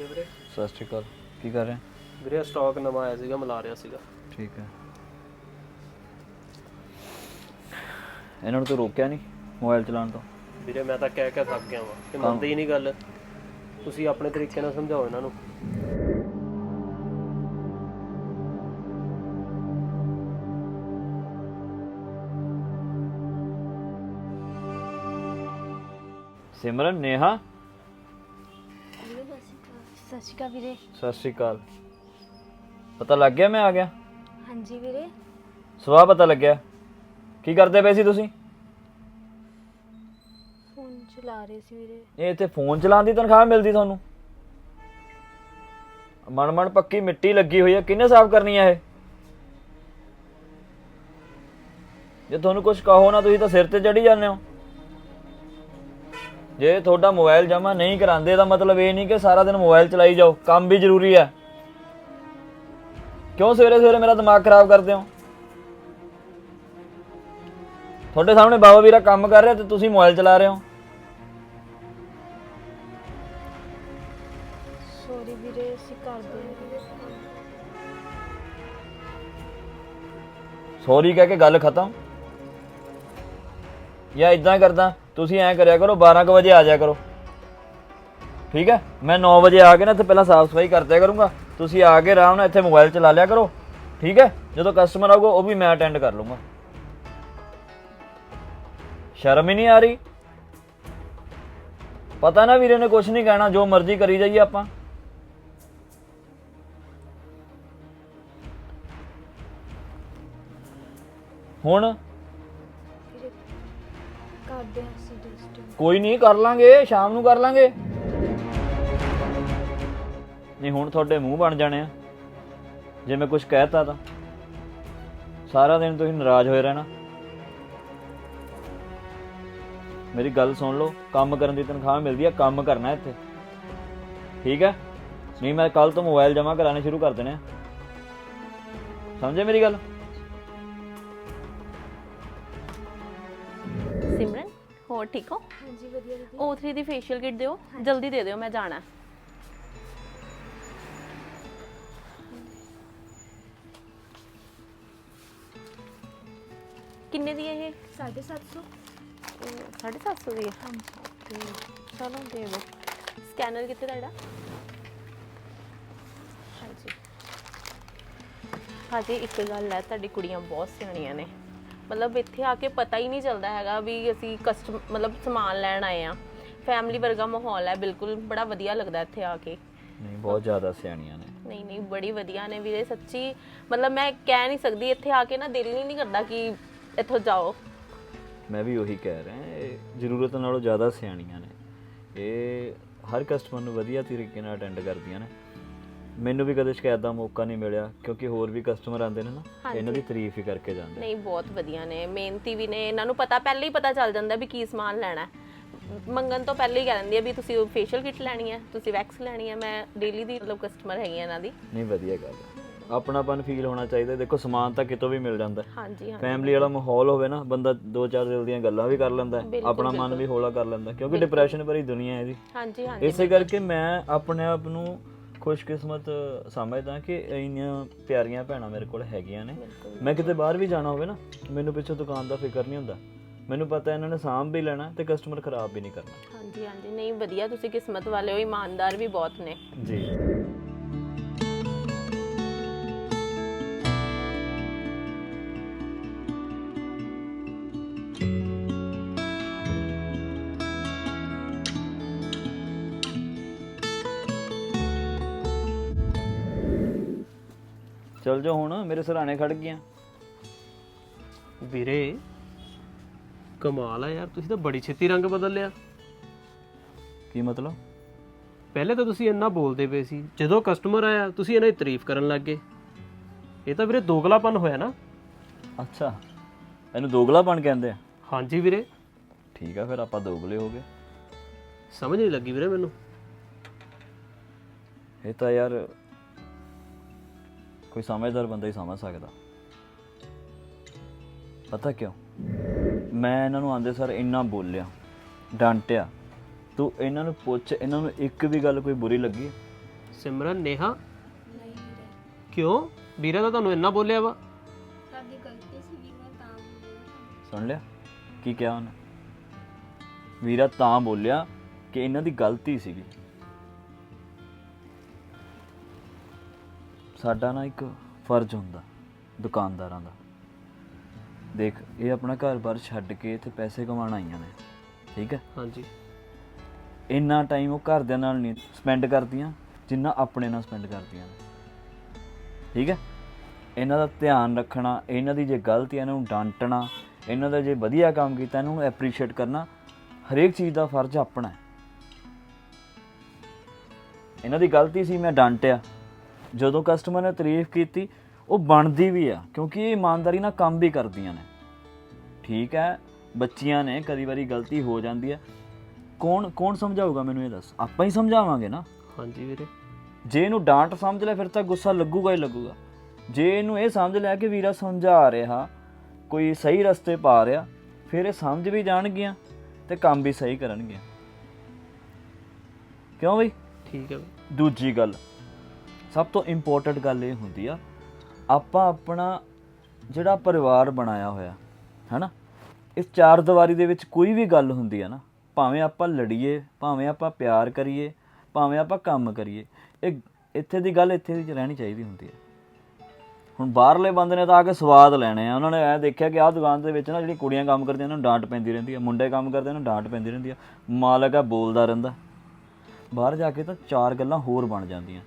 ਜੀ ਵੀਰੇ। ਸਤਿ ਸ਼੍ਰੀ ਅਕਾਲ। ਕੀ ਕਰ ਰਹੇ? ਵੀਰੇ ਸਟਾਕ ਨਵਾਂ ਆਇਆ ਸੀਗਾ ਮਿਲਾ ਰਿਹਾ ਸੀਗਾ। ਠੀਕ ਹੈ। ਇਹਨਾਂ ਨੂੰ ਤਾਂ ਰੋਕਿਆ ਨਹੀਂ ਮੋਬਾਈਲ ਚਲਾਉਣ ਤੋਂ? ਵੀਰੇ ਮੈਂ ਤਾਂ ਕਹਿ ਕੇ ਥੱਕ ਗਿਆ ਵਾਂ ਕਿ ਮੰਨਦੇ ਹੀ ਨਹੀਂ ਗੱਲ। ਤੁਸੀਂ ਆਪਣੇ ਤਰੀਕੇ ਨਾਲ ਸਮਝਾਓ ਇਹਨਾਂ ਨੂੰ। ਸਿਮਰਨ ਨੇਹਾ? ਸਤਿ ਸ਼੍ਰੀ ਅਕਾਲ ਵੀਰੇ। ਸਤਿ ਸ਼੍ਰੀ ਅਕਾਲ। ਪਤਾ ਲੱਗ ਗਿਆ ਮੈਂ ਆ ਗਿਆ? ਹਾਂਜੀ ਵੀਰੇ। ਸਵਾਹ ਪਤਾ ਲੱਗਿਆ। ਕੀ ਕਰਦੇ ਪਏ ਸੀ ਤੁਸੀਂ? ਫੋਨ ਚਲਾ ਰਹੇ ਸੀ ਵੀਰੇ। ਇਹ ਇੱਥੇ ਫੋਨ ਚਲਾਉਣ ਦੀ ਤਨਖਾਹ ਮਿਲਦੀ ਤੁਹਾਨੂੰ? ਮਨ ਮਨ ਪੱਕੀ ਮਿੱਟੀ ਲੱਗੀ ਹੋਈ ਹੈ ਕਿਹਨੇ ਸਾਫ਼ ਕਰਨੀ ਹੈ ਇਹ? ਜੇ ਤੁਹਾਨੂੰ ਕੁਝ ਕਹੋ ਨਾ ਤੁਸੀਂ ਤਾਂ ਸਿਰ ਤੇ ਚੜੀ ਜਾਂਦੇ ਹੋ। ਜੇ ਤੁਹਾਡਾ ਮੋਬਾਈਲ ਜਮਾ ਨਹੀਂ ਕਰਾਉਂਦੇ ਤਾਂ ਮਤਲਬ ਇਹ ਨਹੀਂ ਕਿ ਸਾਰਾ ਦਿਨ ਮੋਬਾਈਲ ਚਲਾਈ ਜਾਓ। ਕੰਮ ਵੀ ਜ਼ਰੂਰੀ ਹੈ। ਕਿਉਂ ਸਵੇਰੇ ਸਵੇਰੇ ਮੇਰਾ ਦਿਮਾਗ ਖਰਾਬ ਕਰਦੇ ਹੋ? ਤੁਹਾਡੇ ਸਾਹਮਣੇ ਬਾਬਾ ਵੀਰਾ ਕੰਮ ਕਰ ਰਿਹਾ ਤੇ ਤੁਸੀਂ ਮੋਬਾਈਲ ਚਲਾ ਰਹੇ ਹੋ। ਸੌਰੀ ਵੀਰੇ ਅਸੀਂ ਕਰਦੇ ਹਾਂ। ਸੌਰੀ ਕਹਿ ਕੇ ਗੱਲ ਖਤਮ। ਜਾਂ ਇਦਾਂ ਕਰਦਾ ਤੁਸੀਂ ਐਂ ਕਰਿਆ ਕਰੋ 12 ਕੁ ਵਜੇ ਆ ਜਾਇਆ ਕਰੋ। ਠੀਕ ਹੈ? ਮੈਂ 9 ਵਜੇ ਆ ਕੇ ਨਾ ਇੱਥੇ ਪਹਿਲਾਂ ਸਾਫ਼ ਸਫ਼ਾਈ ਕਰ ਦਿਆ ਕਰੂੰਗਾ। ਤੁਸੀਂ ਆ ਕੇ ਆਰਾਮ ਨਾਲ ਇੱਥੇ ਮੋਬਾਈਲ ਚਲਾ ਲਿਆ ਕਰੋ। ਠੀਕ ਹੈ? ਜਦੋਂ ਕਸਟਮਰ ਆਊਗਾ, ਉਹ ਵੀ ਮੈਂ ਅਟੈਂਡ ਕਰ ਲੂੰਗਾ ਸ਼ਰਮ ਹੀ ਨਹੀਂ ਆ ਰਹੀ? ਪਤਾ ਨਾ ਵੀਰੇ ਨੇ ਕੁਝ ਨਹੀਂ ਕਹਿਣਾ, ਜੋ ਮਰਜ਼ੀ ਕਰੀ ਜਾਈਏ ਆਪਾਂ। ਹੁਣ ਕਰਦੇ ਹਾਂ ਕੋਈ ਨਹੀਂ, ਕਰ ਲਾਂਗੇ, ਸ਼ਾਮ ਨੂੰ ਕਰ ਲਾਂਗੇ। ਨਹੀਂ, ਹੁਣ ਤੁਹਾਡੇ ਮੂੰਹ ਬਣ ਜਾਣੇ ਆ। ਜੇ ਮੈਂ ਕੁਝ ਕਹਿਤਾ ਤਾਂ। ਸਾਰਾ ਦਿਨ ਤੁਸੀਂ ਨਾਰਾਜ਼ ਹੋਏ ਰਹਿਣਾ। ਮੇਰੀ ਗੱਲ ਸੁਣ ਲਓ, ਕੰਮ ਕਰਨ ਦੀ ਤਨਖਾਹ ਮਿਲਦੀ ਆ, ਕੰਮ ਕਰਨਾ ਇੱਥੇ। ਠੀਕ ਹੈ? ਨਹੀਂ, ਮੈਂ ਕੱਲ ਤੋਂ ਮੋਬਾਈਲ ਜਮ੍ਹਾਂ ਕਰਾਣੇ ਸ਼ੁਰੂ ਕਰ ਦੇਣੇ ਆ। ਸਮਝੇ ਮੇਰੀ ਗੱਲ? ਹੋਰ ਠੀਕ ਹੋ? ਹਾਂਜੀ ਵਧੀਆ ਦੀਦੀ। O3 ਦੀ ਫੇਸ਼ੀਅਲ ਕਿਟ ਦਿਓ। ਜਲਦੀ ਦੇ ਦਿਓ ਮੈਂ ਜਾਣਾ। ਕਿੰਨੇ ਦੀ ਹੈ ਇਹ? 750 ਇਹ 750 ਦੀ ਹੈ? ਹਾਂਜੀ। ਤੇ ਚਲੋ ਦੇ ਦਿਓ। ਸਕੈਨਰ ਕਿੱਥੇ ਤੁਹਾਡਾ? ਹਾਂਜੀ। ਹਾਂਜੀ ਇੱਕ ਗੱਲ ਹੈ ਤੁਹਾਡੀ ਕੁੜੀਆਂ ਬਹੁਤ ਸਿਆਣੀਆਂ ਨੇ। ਮਤਲਬ ਇੱਥੇ ਆ ਕੇ ਪਤਾ ਹੀ ਨਹੀਂ ਚੱਲਦਾ ਹੈਗਾ ਵੀ ਅਸੀਂ ਕਸਟਮ ਮਤਲਬ ਸਮਾਨ ਲੈਣ ਆਏ ਆ ਫੈਮਿਲੀ ਵਰਗਾ ਮਾਹੌਲ ਹੈ ਬਿਲਕੁਲ ਬੜਾ ਵਧੀਆ ਲੱਗਦਾ ਇੱਥੇ ਆ ਕੇ। ਨਹੀਂ ਬਹੁਤ ਜ਼ਿਆਦਾ ਸਿਆਣੀਆਂ ਨੇ। ਨਹੀਂ ਨਹੀਂ ਬੜੀ ਵਧੀਆ ਨੇ ਵੀਰੇ ਸੱਚੀ। ਮਤਲਬ ਮੈਂ ਕਹਿ ਨਹੀਂ ਸਕਦੀ ਇੱਥੇ ਆ ਕੇ ਨਾ ਦਿਲ ਹੀ ਨਹੀਂ ਕਰਦਾ ਕਿ ਇੱਥੋਂ ਜਾਓ। ਮੈਂ ਵੀ ਉਹੀ ਕਹਿ ਰਿਹਾ ਇਹ ਜ਼ਰੂਰਤ ਨਾਲੋਂ ਜ਼ਿਆਦਾ ਸਿਆਣੀਆਂ ਨੇ। ਇਹ ਹਰ ਕਸਟਮਰ ਨੂੰ ਵਧੀਆ ਤਰੀਕੇ ਨਾਲ ਅਟੈਂਡ ਕਰਦੀਆਂ ਨੇ। ਮੈਨੂੰ ਵੀ ਕਦੇ ਸ਼ਿਕਾਇਤ ਦਾ ਮੌਕਾ ਨਹੀਂ ਮਿਲਿਆ ਕਿਉਂਕਿ ਹੋਰ ਵੀ ਕਸਟਮਰ ਆਉਂਦੇ ਨੇ ਨਾ ਇਹਨਾਂ ਦੀ ਤਾਰੀਫ ਹੀ ਕਰਕੇ ਜਾਂਦੇ ਨਹੀਂ ਬਹੁਤ ਵਧੀਆ ਨੇ। ਮਿਹਨਤੀ ਵੀ ਨੇ। ਇਹਨਾਂ ਨੂੰ ਪਤਾ ਪਹਿਲੇ ਹੀ ਪਤਾ ਚੱਲ ਜਾਂਦਾ ਵੀ ਕੀ ਸਮਾਨ ਲੈਣਾ ਹੈ। ਮੰਗਣ ਤੋਂ ਪਹਿਲੇ ਹੀ ਕਹਿ ਦਿੰਦੀ ਆ ਵੀ ਤੁਸੀਂ ਫੇਸ਼ੀਅਲ ਕਿਟ ਲੈਣੀ ਹੈ ਤੁਸੀਂ ਵੈਕਸ ਲੈਣੀ ਹੈ। ਮੈਂ ਡੇਲੀ ਦੀ ਮਤਲਬ ਕਸਟਮਰ ਹੈਗੀ ਆ ਇਹਨਾਂ ਦੀ। ਨਹੀਂ ਵਧੀਆ ਗੱਲ ਹੈ। ਆਪਣਾਪਨ ਫੀਲ ਹੋਣਾ ਚਾਹੀਦਾ। ਦੇਖੋ ਸਮਾਨ ਤਾਂ ਕਿਤੋਂ ਵੀ ਮਿਲ ਜਾਂਦਾ ਹਾਂਜੀ ਹਾਂ ਫੈਮਿਲੀ ਵਾਲਾ ਮਾਹੌਲ ਹੋਵੇ ਨਾ ਬੰਦਾ ਦੋ ਚਾਰ ਦਿਲ ਦੀਆਂ ਗੱਲਾਂ ਵੀ ਕਰ ਲੈਂਦਾ ਹੈ, ਆਪਣਾ ਮਨ ਵੀ ਹੌਲਾ ਕਰ ਲੈਂਦਾ ਕਿਉਂਕਿ ਡਿਪਰੈਸ਼ਨ ਭਰੀ ਦੁਨੀਆ ਹੈ ਜੀ ਹਾਂਜੀ ਹਾਂਜੀ ਇਸੇ ਕਰਕੇ ਮੈਂ ਆਪਣੇ ਆਪ ਨੂੰ ਖੁਸ਼ਕਿਸਮਤ ਸਮਝਦਾ ਕਿ ਇੰਨੀਆਂ ਪਿਆਰੀਆਂ ਭੈਣਾਂ ਮੇਰੇ ਕੋਲ ਹੈਗੀਆਂ ਨੇ। ਮੈਂ ਕਿਤੇ ਬਾਹਰ ਵੀ ਜਾਣਾ ਹੋਵੇ ਨਾ ਮੈਨੂੰ ਪਿੱਛੋਂ ਦੁਕਾਨ ਦਾ ਫਿਕਰ ਨਹੀਂ ਹੁੰਦਾ। ਮੈਨੂੰ ਪਤਾ ਇਹਨਾਂ ਨੇ ਸਾਂਭ ਵੀ ਲੈਣਾ ਤੇ ਕਸਟਮਰ ਖਰਾਬ ਵੀ ਨਹੀਂ ਕਰਨਾ। ਹਾਂਜੀ ਹਾਂਜੀ। ਨਹੀਂ ਵਧੀਆ ਤੁਸੀਂ ਕਿਸਮਤ ਵਾਲੇ ਹੋ ਇਮਾਨਦਾਰ ਵੀ ਬਹੁਤ ਨੇ। ਜੀ। ਚਲ ਜਾ ਹੁਣ ਮੇਰੇ ਸਰਾਣੇ ਖੜ ਗਈਆਂ। ਵੀਰੇ ਕਮਾਲ ਆ ਯਾਰ ਤੁਸੀਂ ਤਾਂ ਬੜੀ ਛੇਤੀ ਰੰਗ ਬਦਲ ਲਿਆ। ਕੀ ਮਤਲਬ? ਪਹਿਲੇ ਤਾਂ ਤੁਸੀਂ ਇੰਨਾ ਬੋਲਦੇ ਪਏ ਸੀ ਜਦੋਂ ਕਸਟਮਰ ਆਇਆ ਤੁਸੀਂ ਇਹਨਾਂ ਦੀ ਤਾਰੀਫ ਕਰਨ ਲੱਗ ਗਏ। ਇਹ ਤਾਂ ਵੀਰੇ ਦੋਗਲਾਪਨ ਹੋਇਆ ਨਾ। ਅੱਛਾ ਇਹਨੂੰ ਦੋਗਲਾਪਣ ਕਹਿੰਦੇ ਆ? ਹਾਂਜੀ ਵੀਰੇ। ਠੀਕ ਆ ਫਿਰ ਆਪਾਂ ਦੋਗਲੇ ਹੋ ਗਏ। ਸਮਝ ਨਹੀਂ ਲੱਗੀ ਵੀਰੇ ਮੈਨੂੰ। ਇਹ ਤਾਂ ਯਾਰ ਕੋਈ ਸਮਝਦਾਰ ਬੰਦਾ ਹੀ ਸਮਝ ਸਕਦਾ। ਪਤਾ ਕਿਉਂ? ਮੈਂ ਇਹਨਾਂ ਨੂੰ ਆਂਦੇ ਸਰ ਇੰਨਾ ਬੋਲਿਆ ਡਾਂਟਿਆ। ਤੂੰ ਇਹਨਾਂ ਨੂੰ ਪੁੱਛ ਇਹਨਾਂ ਨੂੰ ਇੱਕ ਵੀ ਗੱਲ ਕੋਈ ਬੁਰੀ ਲੱਗੀ? ਸਿਮਰਨ ਨੇਹਾ? ਨਹੀਂ ਵੀਰੇ। ਕਿਉਂ? ਵੀਰਾ ਤਾਂ ਤੁਹਾਨੂੰ ਇੰਨਾ ਬੋਲਿਆ ਵਾ। ਸਾਡੀ ਗਲਤੀ ਸੀ ਵੀ ਮੈਂ ਤਾਂ ਬੋਲਿਆ। ਸੁਣ ਲਿਆ? ਕੀ ਕਿਹਾ ਉਹਨੇ? ਵੀਰਾ ਤਾਂ ਬੋਲਿਆ ਕਿ ਇਹਨਾਂ ਦੀ ਗਲਤੀ ਸੀਗੀ। ਸਾਡਾ ਨਾ ਇੱਕ ਫਰਜ਼ ਹੁੰਦਾ ਦੁਕਾਨਦਾਰਾਂ ਦਾ। ਦੇਖ ਇਹ ਆਪਣਾ ਘਰ-ਬਾਰ ਛੱਡ ਕੇ ਇੱਥੇ ਪੈਸੇ ਕਮਾਉਣ ਆਈਆਂ ਨੇ ਠੀਕ ਹੈ? ਹਾਂਜੀ। ਇੰਨਾ ਟਾਈਮ ਉਹ ਘਰਦਿਆਂ ਨਾਲ ਨਹੀਂ ਸਪੈਂਡ ਕਰਦੀਆਂ ਜਿੰਨਾ ਆਪਣੇ ਨਾਲ ਸਪੈਂਡ ਕਰਦੀਆਂ ਨੇ। ਠੀਕ ਹੈ? ਇਹਨਾਂ ਦਾ ਧਿਆਨ ਰੱਖਣਾ ਇਹਨਾਂ ਦੀ ਜੇ ਗਲਤੀ ਹੈ ਇਹਨਾਂ ਨੂੰ ਡਾਂਟਣਾ ਇਹਨਾਂ ਦਾ ਜੇ ਵਧੀਆ ਕੰਮ ਕੀਤਾ ਇਹਨਾਂ ਨੂੰ ਐਪਰੀਸ਼ੀਏਟ ਕਰਨਾ ਹਰੇਕ ਚੀਜ਼ ਦਾ ਫਰਜ਼ ਆਪਣਾ ਹੈ। ਇਹਨਾਂ ਦੀ ਗਲਤੀ ਸੀ ਮੈਂ ਡਾਂਟਿਆ। ਜਦੋਂ ਕਸਟਮਰ ਨੇ ਤਾਰੀਫ ਕੀਤੀ ਉਹ ਬਣਦੀ ਵੀ ਆ ਕਿਉਂਕਿ ਇਹ ਇਮਾਨਦਾਰੀ ਨਾਲ ਕੰਮ ਵੀ ਕਰਦੀਆਂ ਨੇ। ਠੀਕ ਹੈ ਬੱਚੀਆਂ ਨੇ ਕਦੀ ਵਾਰੀ ਗਲਤੀ ਹੋ ਜਾਂਦੀ ਹੈ। ਕੌਣ ਕੌਣ ਸਮਝਾਊਗਾ ਮੈਨੂੰ ਇਹ ਦੱਸ? ਆਪਾਂ ਹੀ ਸਮਝਾਵਾਂਗੇ ਨਾ। ਹਾਂਜੀ ਵੀਰੇ। ਜੇ ਇਹਨੂੰ ਡਾਂਟ ਸਮਝ ਲੈ ਫਿਰ ਤਾਂ ਗੁੱਸਾ ਲੱਗੂਗਾ ਹੀ ਲੱਗੂਗਾ। ਜੇ ਇਹਨੂੰ ਇਹ ਸਮਝ ਲਿਆ ਕਿ ਵੀਰਾ ਸਮਝਾ ਰਿਹਾ ਕੋਈ ਸਹੀ ਰਸਤੇ ਪਾ ਰਿਹਾ ਫਿਰ ਇਹ ਸਮਝ ਵੀ ਜਾਣਗੀਆਂ ਤੇ ਕੰਮ ਵੀ ਸਹੀ ਕਰਨਗੀਆਂ। ਕਿਉਂ ਬਈ? ਠੀਕ ਹੈ। ਦੂਜੀ ਗੱਲ ਸਭ ਤੋਂ ਇੰਪੋਰਟੈਂਟ ਗੱਲ ਇਹ ਹੁੰਦੀ ਆ, ਆਪਾਂ ਆਪਣਾ ਜਿਹੜਾ ਪਰਿਵਾਰ ਬਣਾਇਆ ਹੋਇਆ, ਹੈਨਾ? ਇਸ ਚਾਰ ਦੀਵਾਰੀ ਦੇ ਵਿੱਚ ਕੋਈ ਵੀ ਗੱਲ ਹੁੰਦੀ ਆ ਨਾ, ਭਾਵੇਂ ਆਪਾਂ ਲੜੀਏ, ਭਾਵੇਂ ਆਪਾਂ ਪਿਆਰ ਕਰੀਏ, ਭਾਵੇਂ ਆਪਾਂ ਕੰਮ ਕਰੀਏ, ਇਹ ਇੱਥੇ ਦੀ ਗੱਲ ਇੱਥੇ ਦੀ ਰਹਿਣੀ ਚਾਹੀਦੀ ਹੁੰਦੀ ਹੈ ਹੁਣ ਬਾਹਰਲੇ ਬੰਦੇ ਨੇ ਤਾਂ ਆ ਕੇ ਸਵਾਦ ਲੈਣੇ ਆ, ਉਹਨਾਂ ਨੇ ਇਹ ਦੇਖਿਆ ਕਿ ਆਹ ਦੁਕਾਨ ਦੇ ਵਿੱਚ ਨਾ ਜਿਹੜੀ ਕੁੜੀਆਂ ਕੰਮ ਕਰਦੀਆਂ ਉਹਨਾਂ ਨੂੰ ਡਾਂਟ ਪੈਂਦੀ ਰਹਿੰਦੀ ਆ, ਮੁੰਡੇ ਕੰਮ ਕਰਦੇ ਉਹਨਾਂ ਨੂੰ ਡਾਂਟ ਪੈਂਦੀ ਰਹਿੰਦੀ ਆ, ਮਾਲਕ ਆ ਬੋਲਦਾ ਰਹਿੰਦਾ। ਬਾਹਰ ਜਾ ਕੇ ਤਾਂ ਚਾਰ ਗੱਲਾਂ ਹੋਰ ਬਣ ਜਾਂਦੀਆਂ।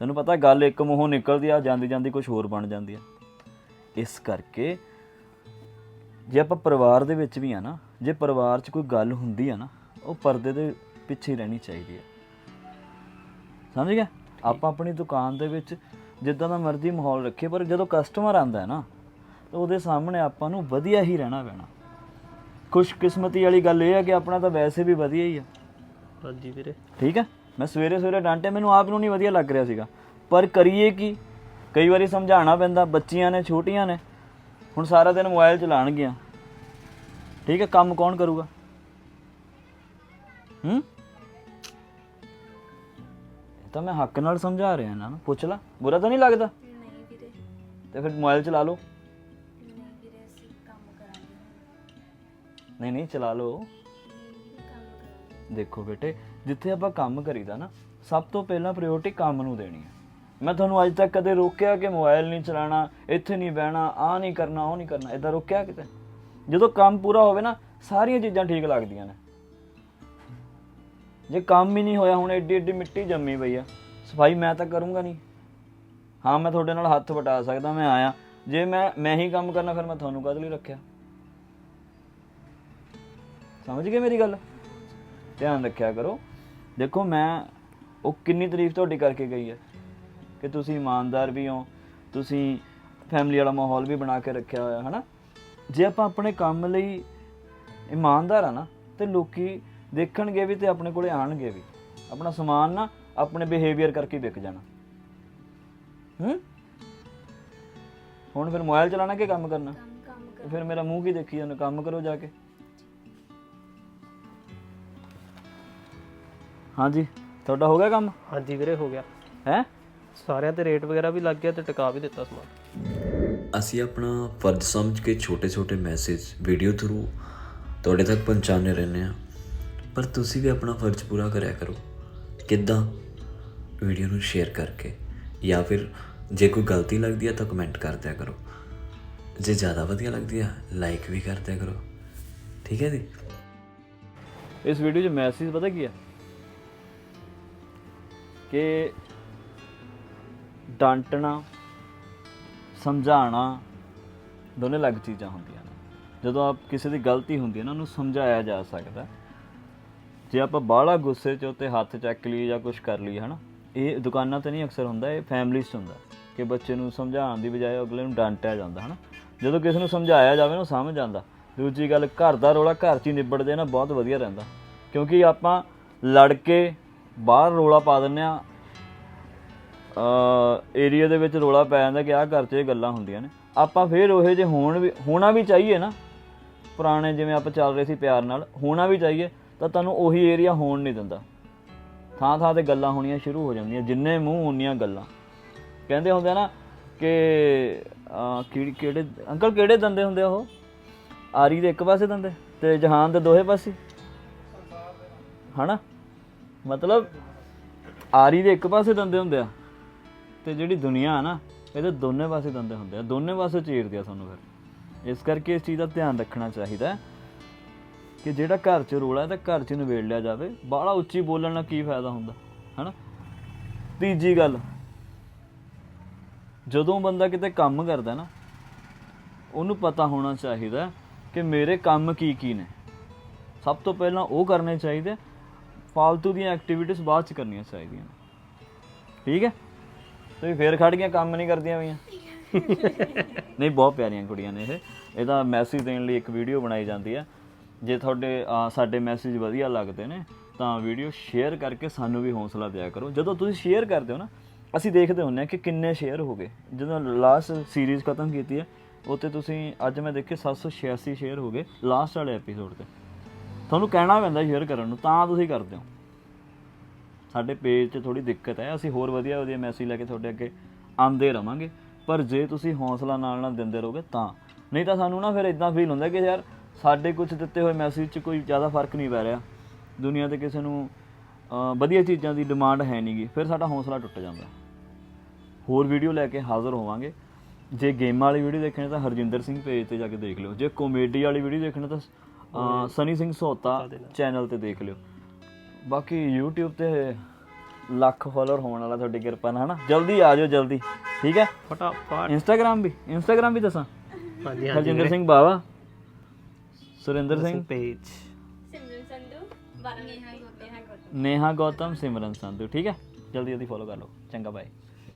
ਤੈਨੂੰ ਪਤਾ ਗੱਲ ਇੱਕ ਮੂੰਹੋਂ ਨਿਕਲਦੀ ਆ ਜਾਂਦੀ ਜਾਂਦੀ ਕੁਝ ਹੋਰ ਬਣ ਜਾਂਦੀ ਆ। ਇਸ ਕਰਕੇ ਜੇ ਆਪਾਂ ਪਰਿਵਾਰ ਦੇ ਵਿੱਚ ਵੀ ਆ ਨਾ ਜੇ ਪਰਿਵਾਰ 'ਚ ਕੋਈ ਗੱਲ ਹੁੰਦੀ ਆ ਨਾ ਉਹ ਪਰਦੇ ਦੇ ਪਿੱਛੇ ਰਹਿਣੀ ਚਾਹੀਦੀ ਆ। ਸਮਝ ਗਿਆ? ਆਪਾਂ ਆਪਣੀ ਦੁਕਾਨ ਦੇ ਵਿੱਚ ਜਿੱਦਾਂ ਦਾ ਮਰਜ਼ੀ ਮਾਹੌਲ ਰੱਖੀਏ ਪਰ ਜਦੋਂ ਕਸਟਮਰ ਆਂਦਾ ਹੈ ਨਾ ਤਾਂ ਉਹਦੇ ਸਾਹਮਣੇ ਆਪਾਂ ਨੂੰ ਵਧੀਆ ਹੀ ਰਹਿਣਾ ਪੈਣਾ। ਖੁਸ਼ਕਿਸਮਤੀ ਵਾਲੀ ਗੱਲ ਇਹ ਹੈ ਕਿ ਆਪਣਾ ਤਾਂ ਵੈਸੇ ਵੀ ਵਧੀਆ ਹੀ ਆ। ਹਾਂਜੀ ਵੀਰੇ। ਠੀਕ ਹੈ ਮੈਂ ਸਵੇਰੇ ਸਵੇਰੇ ਡਾਂਟੇ ਮੈਨੂੰ ਆਪ ਨੂੰ ਨਹੀਂ ਵਧੀਆ ਲੱਗ ਰਿਹਾ ਸੀਗਾ। ਪਰ ਕਰੀਏ ਕੀ? ਕਈ ਵਾਰੀ ਸਮਝਾਉਣਾ ਪੈਂਦਾ ਬੱਚੀਆਂ ਨੇ ਛੋਟੀਆਂ ਨੇ। ਹੁਣ ਸਾਰਾ ਦਿਨ ਮੋਬਾਈਲ ਚਲਾਣਗੀਆਂ ਠੀਕ ਹੈ ਕੰਮ ਕੌਣ ਕਰੂਗਾ? ਹੂੰ? ਤਾਂ ਮੈਂ ਹੱਕ ਨਾਲ ਸਮਝਾ ਰਿਹਾ ਨੂੰ ਪੁੱਛ ਲੈ। ਬੁਰਾ ਤਾਂ ਨਹੀਂ ਲੱਗਦਾ? ਨਹੀਂ ਵੀਰੇ। ਤੇ ਫਿਰ ਮੋਬਾਈਲ ਚਲਾ ਲਓ। ਨਹੀਂ ਵੀਰੇ ਅਸੀਂ ਕੰਮ ਕਰਾਂਗੇ। ਨਹੀਂ ਨਹੀਂ ਚਲਾ ਲਓ। ਕੰਮ ਕਰਾਂਗੇ। ਦੇਖੋ ਬੇਟੇ ਜਿੱਥੇ ਆਪਾਂ ਕੰਮ ਕਰੀਦਾ ਨਾ, ਸਭ ਤੋਂ ਪਹਿਲਾਂ ਪ੍ਰਾਇੋਰਟੀ ਕੰਮ ਨੂੰ ਦੇਣੀ ਹੈ। ਮੈਂ ਤੁਹਾਨੂੰ ਅੱਜ ਤੱਕ ਕਦੇ ਰੋਕਿਆ ਕਿ ਮੋਬਾਈਲ ਨਹੀਂ ਚਲਾਣਾ ਇੱਥੇ ਨਹੀਂ ਬਹਿਣਾ ਆ ਨਹੀਂ ਕਰਨਾ, ਉਹ ਨਹੀਂ ਕਰਨਾ ਇਦਾਂ ਰੋਕਿਆ ਕਿਤੇ? ਜਦੋਂ ਕੰਮ ਪੂਰਾ ਹੋਵੇ ਨਾ, ਸਾਰੀਆਂ ਚੀਜ਼ਾਂ ਠੀਕ ਲੱਗਦੀਆਂ ਨੇ। ਜੇ ਕੰਮ ਹੀ ਨਹੀਂ ਹੋਇਆ, ਹੁਣ ਐਡੀ ਐਡੀ ਮਿੱਟੀ ਜੰਮੀ ਪਈ ਆ। ਸਫ਼ਾਈ ਮੈਂ ਤਾਂ ਕਰੂੰਗਾ ਨਹੀਂ। ਹਾਂ, ਮੈਂ ਤੁਹਾਡੇ ਨਾਲ ਹੱਥ ਵਟਾ ਸਕਦਾ, ਮੈਂ ਆਇਆ। ਜੇ ਮੈਂ ਮੈਂ ਹੀ ਕੰਮ ਕਰਨਾ, ਫਿਰ ਮੈਂ ਤੁਹਾਨੂੰ ਕਦ ਲਈ ਰੱਖਿਆ? ਸਮਝ ਗਏ ਮੇਰੀ ਗੱਲ? ਧਿਆਨ ਰੱਖਿਆ ਕਰੋ। ਦੇਖੋ ਮੈਂ ਉਹ ਕਿੰਨੀ ਤਾਰੀਫ ਤੁਹਾਡੀ ਕਰਕੇ ਗਈ ਹੈ ਕਿ ਤੁਸੀਂ ਇਮਾਨਦਾਰ ਵੀ ਹੋ ਤੁਸੀਂ ਫੈਮਿਲੀ ਵਾਲਾ ਮਾਹੌਲ ਵੀ ਬਣਾ ਕੇ ਰੱਖਿਆ ਹੋਇਆ ਹੈ ਨਾ ਜੇ ਆਪਾਂ ਆਪਣੇ ਕੰਮ ਲਈ ਇਮਾਨਦਾਰ ਆ ਨਾ ਤੇ ਲੋਕੀ ਦੇਖਣਗੇ ਵੀ ਤੇ ਆਪਣੇ ਕੋਲੇ ਆਣਗੇ ਵੀ। ਆਪਣਾ ਸਮਾਨ ਨਾ ਆਪਣੇ ਬਿਹੇਵੀਅਰ ਕਰਕੇ ਵਿਕ ਜਾਣਾ। ਹੂੰ? ਹੁਣ ਫਿਰ ਮੋਬਾਈਲ ਚਲਾਣਾ ਕਿ ਕੰਮ ਕਰਨਾ? ਕੰਮ ਕੰਮ ਤੇ ਫਿਰ ਮੇਰਾ ਮੂੰਹ ਕੀ ਦੇਖੀ ਜਾਂਦਾ? ਕੰਮ ਕਰੋ ਜਾ ਕੇ। ਹਾਂਜੀ ਤੁਹਾਡਾ ਹੋ ਗਿਆ ਕੰਮ? ਹਾਂਜੀ ਵੀਰੇ ਹੋ ਗਿਆ। ਹੈ? ਸਾਰਿਆਂ ਤੇ ਰੇਟ ਵਗੈਰਾ ਵੀ ਲੱਗ ਗਿਆ ਤੇ ਟਿਕਾ ਵੀ ਦਿੱਤਾ ਸਮਾਨ। ਅਸੀਂ ਆਪਣਾ ਫਰਜ਼ ਸਮਝ ਕੇ ਛੋਟੇ-ਛੋਟੇ ਮੈਸੇਜ ਵੀਡੀਓ ਥਰੂ ਤੁਹਾਡੇ ਤੱਕ ਪਹੁੰਚਾਉਂਦੇ ਰਹਿੰਦੇ ਆ ਪਰ ਤੁਸੀਂ ਵੀ ਆਪਣਾ ਫਰਜ਼ ਪੂਰਾ ਕਰਿਆ ਕਰੋ। ਕਿੱਦਾਂ? ਵੀਡੀਓ ਨੂੰ ਸ਼ੇਅਰ ਕਰਕੇ ਜਾਂ ਫਿਰ ਜੇ ਕੋਈ ਗਲਤੀ ਲੱਗਦੀ ਹੈ ਤਾਂ ਕਮੈਂਟ ਕਰ ਦਿਆ ਕਰੋ। ਜੇ ਜ਼ਿਆਦਾ ਵਧੀਆ ਲੱਗਦੀ ਹੈ ਲਾਈਕ ਵੀ ਕਰ ਦਿਆ ਕਰੋ। ਠੀਕ ਹੈ ਜੀ? ਇਸ ਵੀਡੀਓ 'ਚ ਮੈਸੇਜ ਪਤਾ ਕੀ ਹੈ ਕਿ ਡਾਂਟਣਾ, ਸਮਝਾਉਣਾ ਦੋਨੇ ਅਲੱਗ ਚੀਜ਼ਾਂ ਹੁੰਦੀਆਂ ਨੇ। ਜਦੋਂ ਆਪ ਕਿਸੇ ਦੀ ਗਲਤੀ ਹੁੰਦੀ ਹੈ ਨਾ, ਉਹਨੂੰ ਸਮਝਾਇਆ ਜਾ ਸਕਦਾ। ਜੇ ਆਪਾਂ ਬਾਹਲਾ ਗੁੱਸੇ 'ਚ ਉੱਤੇ ਹੱਥ ਚੱਕ ਲਈ ਜਾਂ ਕੁਝ ਕਰ ਲਈ ਹਨਾ, ਇਹ ਦੁਕਾਨਾਂ ਤੇ ਨਹੀਂ ਅਕਸਰ ਹੁੰਦਾ, ਇਹ ਫੈਮਿਲੀ 'ਚ ਹੁੰਦਾ ਕਿ ਬੱਚੇ ਨੂੰ ਸਮਝਾਉਣ ਦੀ ਬਜਾਏ ਅਗਲੇ ਨੂੰ ਡਾਂਟਿਆ ਜਾਂਦਾ, ਹਨਾ। ਜਦੋਂ ਕਿਸੇ ਨੂੰ ਸਮਝਾਇਆ ਜਾਵੇ ਨਾ ਸਮਝ ਜਾਂਦਾ। ਦੂਜੀ ਗੱਲ, ਘਰ ਦਾ ਰੋਲਾ ਘਰ 'ਚ ਹੀ ਨਿਬੜਦੇ ਨਾ, ਬਹੁਤ ਵਧੀਆ ਰਹਿੰਦਾ। ਕਿਉਂਕਿ ਆਪਾਂ ਲੜ ਕੇ ਬਾਹਰ ਰੋਲਾ ਪਾ ਦਿੰਨੇ ਆ ਏਰੀਆ ਦੇ ਵਿੱਚ ਰੋਲਾ ਪੈ ਜਾਂਦਾ ਕਿ ਆਹ ਘਰ 'ਚ ਇਹ ਗੱਲਾਂ ਹੁੰਦੀਆਂ ਨੇ। ਆਪਾਂ ਫੇਰ ਉਹੇ ਜੇ ਹੋਣ ਵੀ ਹੋਣਾ ਵੀ ਚਾਹੀਏ ਨਾ। ਪੁਰਾਣੇ ਜਿਵੇਂ ਆਪਾਂ ਚੱਲ ਰਹੇ ਸੀ ਪਿਆਰ ਨਾਲ ਹੋਣਾ ਵੀ ਚਾਹੀਏ ਤਾਂ ਤੁਹਾਨੂੰ ਉਹੀ ਏਰੀਆ ਹੋਣ ਨਹੀਂ ਦਿੰਦਾ। ਥਾਂ ਥਾਂ ਤੇ ਗੱਲਾਂ ਹੋਣੀਆਂ ਸ਼ੁਰੂ ਹੋ ਜਾਂਦੀਆਂ ਜਿੰਨੇ ਮੂੰਹ ਉਨੀਆਂ ਗੱਲਾਂ। ਕਹਿੰਦੇ ਹੁੰਦੇ ਆ ਨਾ ਕਿ ਅਹ, ਕਿਹੜੇ ਅੰਕਲ ਕਿਹੜੇ ਦੰਦੇ ਹੁੰਦੇ ਆ ਉਹ? ਆਰੀ ਦੇ ਇੱਕ ਪਾਸੇ ਦੰਦੇ ਤੇ ਜਹਾਨ ਦੇ ਦੋਹੇ ਪਾਸੇ? ਹਨਾ? ਮਤਲਬ ਆਰੀ ਦੇ ਇੱਕ ਪਾਸੇ ਦੰਦੇ ਹੁੰਦੇ ਆ ਤੇ ਜਿਹੜੀ ਦੁਨੀਆ ਆ ਨਾ, ਇਹਦੇ ਦੋਨੇ ਪਾਸੇ ਦੰਦੇ ਹੁੰਦੇ ਆ। ਦੋਨੇ ਪਾਸੇ ਚੀਰਦੇ ਆ ਤੁਹਾਨੂੰ ਫਿਰ। ਇਸ ਕਰਕੇ ਇਸ ਚੀਜ਼ ਦਾ ਧਿਆਨ ਰੱਖਣਾ ਚਾਹੀਦਾ ਕਿ ਜਿਹੜਾ ਘਰ 'ਚ ਰੋਲਾ ਤਾਂ ਘਰ 'ਚ ਨਿਬੇੜ ਲਿਆ ਜਾਵੇ। ਬਾਹਲਾ ਉੱਚੀ ਬੋਲਣ ਨਾਲ ਕੀ ਫਾਇਦਾ ਹੁੰਦਾ, ਹਨਾ? ਤੀਜੀ ਗੱਲ, ਜਦੋਂ ਬੰਦਾ ਕਿਤੇ ਕੰਮ ਕਰਦਾ ਨਾ, ਉਹਨੂੰ ਪਤਾ ਹੋਣਾ ਚਾਹੀਦਾ ਕਿ ਮੇਰੇ ਕੰਮ ਕੀ ਕੀ ਨੇ। ਸਭ ਤੋਂ ਪਹਿਲਾਂ ਉਹ ਕਰਨੇ ਚਾਹੀਦੇ ਫਾਲਤੂ ਦੀਆਂ ਐਕਟੀਵਿਟੀਜ਼ ਬਾਅਦ ਚ ਕਰਨੀਆਂ ਚਾਹੀਦੀਆਂ ਠੀਕ ਹੈ? ਤੁਸੀਂ ਫੇਰ ਖੜ ਗਈਆਂ, ਕੰਮ ਨਹੀਂ ਕਰਦੀਆਂ ਪਈਆਂ। ਨਹੀਂ, ਬਹੁਤ ਪਿਆਰੀਆਂ ਕੁੜੀਆਂ ਨੇ ਇਹ। ਇਹਦਾ ਮੈਸੇਜ ਦੇਣ ਲਈ ਇੱਕ ਵੀਡੀਓ ਬਣਾਈ ਜਾਂਦੀ ਹੈ। ਜੇ ਤੁਹਾਡੇ ਸਾਡੇ ਮੈਸੇਜ ਵਧੀਆ ਲੱਗਦੇ ਨੇ, ਤਾਂ ਵੀਡੀਓ ਸ਼ੇਅਰ ਕਰਕੇ ਸਾਨੂੰ ਵੀ ਹੌਸਲਾ ਦਿਆ ਕਰੋ। ਜਦੋਂ ਤੁਸੀਂ ਸ਼ੇਅਰ ਕਰਦੇ ਹੋ ਨਾ, ਅਸੀਂ ਦੇਖਦੇ ਹੁੰਨੇ ਆ ਕਿ ਕਿੰਨੇ ਸ਼ੇਅਰ ਹੋ ਗਏ। ਜਦੋਂ ਲਾਸਟ ਸੀਰੀਜ਼ ਖਤਮ ਕੀਤੀ ਹੈ ਉੱਤੇ ਤੁਸੀਂ, ਅੱਜ ਮੈਂ ਦੇਖੇ 786 ਸ਼ੇਅਰ ਹੋ ਗਏ ਲਾਸਟ ਵਾਲੇ ਐਪੀਸੋਡ ਤੇ। ਤੁਹਾਨੂੰ ਕਹਿਣਾ ਪੈਂਦਾ ਸ਼ੇਅਰ ਕਰਨ ਨੂੰ, ਤਾਂ ਤੁਸੀਂ ਕਰਦੇ ਹੋ। ਸਾਡੇ ਪੇਜ 'ਚ ਥੋੜੀ ਦਿੱਕਤ ਹੈ, ਅਸੀਂ ਹੋਰ ਵਧੀਆ ਵਧੀਆ ਮੈਸੇਜ ਲੈ ਕੇ ਤੁਹਾਡੇ ਅੱਗੇ ਆਂਦੇ ਰਵਾਂਗੇ। ਪਰ ਜੇ ਤੁਸੀਂ ਹੌਸਲਾ ਨਾਲ ਨਾਲ ਦਿੰਦੇ ਰਹੋਗੇ, ਤਾਂ। ਨਹੀਂ ਤਾਂ ਸਾਨੂੰ ਨਾ ਫਿਰ ਇਦਾਂ ਫੀਲ ਹੁੰਦਾ ਕਿ ਯਾਰ, ਸਾਡੇ ਕੁਝ ਦਿੱਤੇ ਹੋਏ ਮੈਸੇਜ 'ਚ ਕੋਈ ਜ਼ਿਆਦਾ ਫ਼ਰਕ ਨਹੀਂ ਪੈ ਰਿਹਾ। ਦੁਨੀਆ ਤੇ ਕਿਸੇ ਨੂੰ ਵਧੀਆ ਚੀਜ਼ਾਂ ਦੀ ਡਿਮਾਂਡ ਹੈ ਨਹੀਂਗੀ ਫਿਰ ਸਾਡਾ ਹੌਸਲਾ ਟੁੱਟ ਜਾਂਦਾ। ਹੋਰ ਵੀਡੀਓ ਲੈ ਕੇ ਹਾਜ਼ਰ ਹੋਵਾਂਗੇ। ਜੇ ਗੇਮਾਂ ਵਾਲੀ ਵੀਡੀਓ ਦੇਖਣੀ ਤਾਂ ਹਰਜਿੰਦਰ ਸਿੰਘ ਪੇਜ ਤੇ ਜਾ ਕੇ ਦੇਖ ਲਿਓ। ਜੇ ਕਾਮੇਡੀ ਵਾਲੀ ਵੀਡੀਓ ਦੇਖਣੀ ਤਾਂ ਸਨੀ ਸਿੰਘ ਸੋਤਾ ਚੈਨਲ ਤੇ ਦੇਖ ਲਿਓ। ਬਾਕੀ YouTube ਤੇ ਲੱਖ ਫਾਲੋਅਰ ਹੋਣ ਵਾਲਾ ਤੁਹਾਡੀ ਕਿਰਪਾ ਨਾਲ ਹਨਾ? ਜਲਦੀ ਆ ਜਾਓ ਜਲਦੀ। ਠੀਕ ਹੈ? ਫਟਾਫਟ। ਇੰਸਟਾਗ੍ਰam ਵੀ। ਇੰਸਟਾਗ੍ਰam ਵੀ ਦੱਸਾਂ? ਹਾਂਜੀ ਹਰਜਿੰਦਰ ਸਿੰਘ ਬਾਵਾ ਸੁਰਿੰਦਰ ਸਿੰਘ। ਪੇਜ ਸਿਮਰਨ ਸੰਧੂ ਬਾਕੀ ਨੇਹਾ ਗੋਤੇ ਨੇਹਾ ਗੌਤਮ ਸਿਮਰਨ ਸੰਧੂ। ਠੀਕ ਹੈ? ਜਲਦੀ ਜਲਦੀ ਫੋਲੋ ਕਰ ਲਓ। ਚੰਗਾ ਬਾਏ